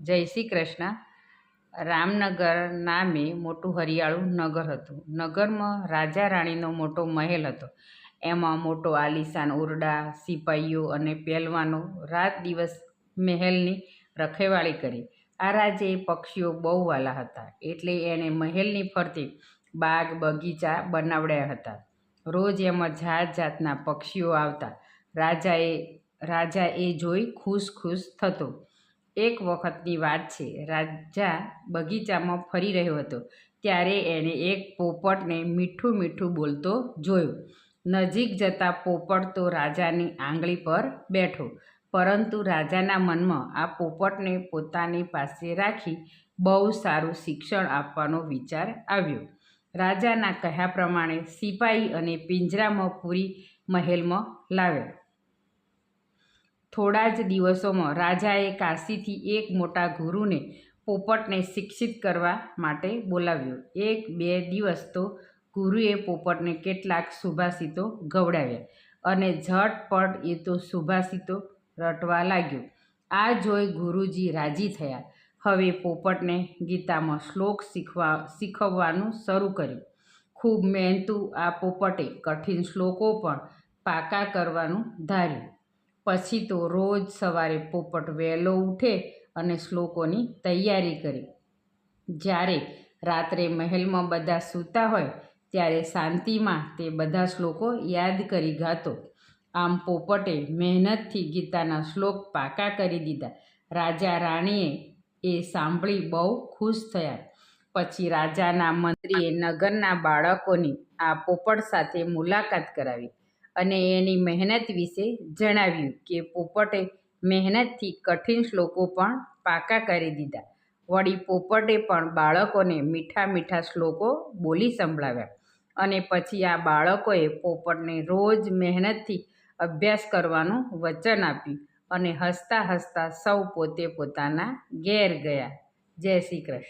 જય શ્રી કૃષ્ણ. રામનગર નામે મોટું હરિયાળું નગર હતું. નગરમાં રાજા રાણીનો મોટો મહેલ હતો. એમાં મોટો આલિશાન ઓરડા સિપાહીઓ અને પહેલવાનો રાત દિવસ મહેલની રખેવાળી કરી. આ રાજે પક્ષીઓ બહુ વાલા હતા. એટલે એણે મહેલની ફરતે બાગ બગીચા બનાવડ્યા હતા. રોજ એમાં જાત જાતના પક્ષીઓ આવતા. રાજાએ રાજા એ જોઈ ખુશ ખુશ થતો. એક વખતની વાત છે. રાજા બગીચામાં ફરી રહ્યો હતો. ત્યારે એણે એક પોપટને મીઠું મીઠું બોલતો જોયો. નજીક જતાં પોપટ તો રાજાની આંગળી પર બેઠો. પરંતુ રાજાના મનમાં આ પોપટને પોતાની પાસે રાખી બહુ સારું શિક્ષણ આપવાનો વિચાર આવ્યો. રાજાના કહ્યા પ્રમાણે સિપાહી અને પિંજરામાં પૂરી મહેલમાં લાવ્યા. થોડા જ દિવસોમાં રાજાએ કાશીથી એક મોટા ગુરુને પોપટને શિક્ષિત કરવા માટે બોલાવ્યો. એક બે દિવસ તો ગુરુએ પોપટને કેટલાક સુભાષિતો ગવડાવ્યા અને ઝટપટ એ તો સુભાષિતો રટવા લાગ્યો. આ જોઈ ગુરુજી રાજી થયા. હવે પોપટને ગીતામાં શ્લોક શીખવા, શીખવવાનું શરૂ કર્યું. ખૂબ મહેનતું આ પોપટે કઠિન શ્લોકો પણ પાકા કરવાનું ધાર્યું. પછી તો રોજ સવારે પોપટ વહેલો ઉઠે અને શ્લોકોની તૈયારી કરી. જ્યારે રાત્રે મહેલમાં બધા સૂતા હોય, ત્યારે શાંતિમાં તે બધા શ્લોકો યાદ કરી ગાતો. આમ પોપટે મહેનતથી ગીતાના શ્લોક પાકા કરી દીધા. રાજા રાણીએ એ સાંભળી બહુ ખુશ થયા. પછી રાજાના મંત્રીએ નગરના બાળકોની આ પોપટ સાથે મુલાકાત કરાવી. અને એની મહેનત વિશે જણાવ્યું કે પોપટે મહેનતથી કઠિન શ્લોકો પણ પાકા કરી દીધા. વળી પોપટે પણ બાળકોને મીઠા મીઠા શ્લોકો બોલી સંભળાવ્યા અને પછી આ બાળકોએ પોપટને રોજ મહેનતથી અભ્યાસ કરવાનું વચન આપ્યું અને હસતા હસતા સૌ પોતે પોતાના ઘેર ગયા. જય શ્રી કૃષ્ણ.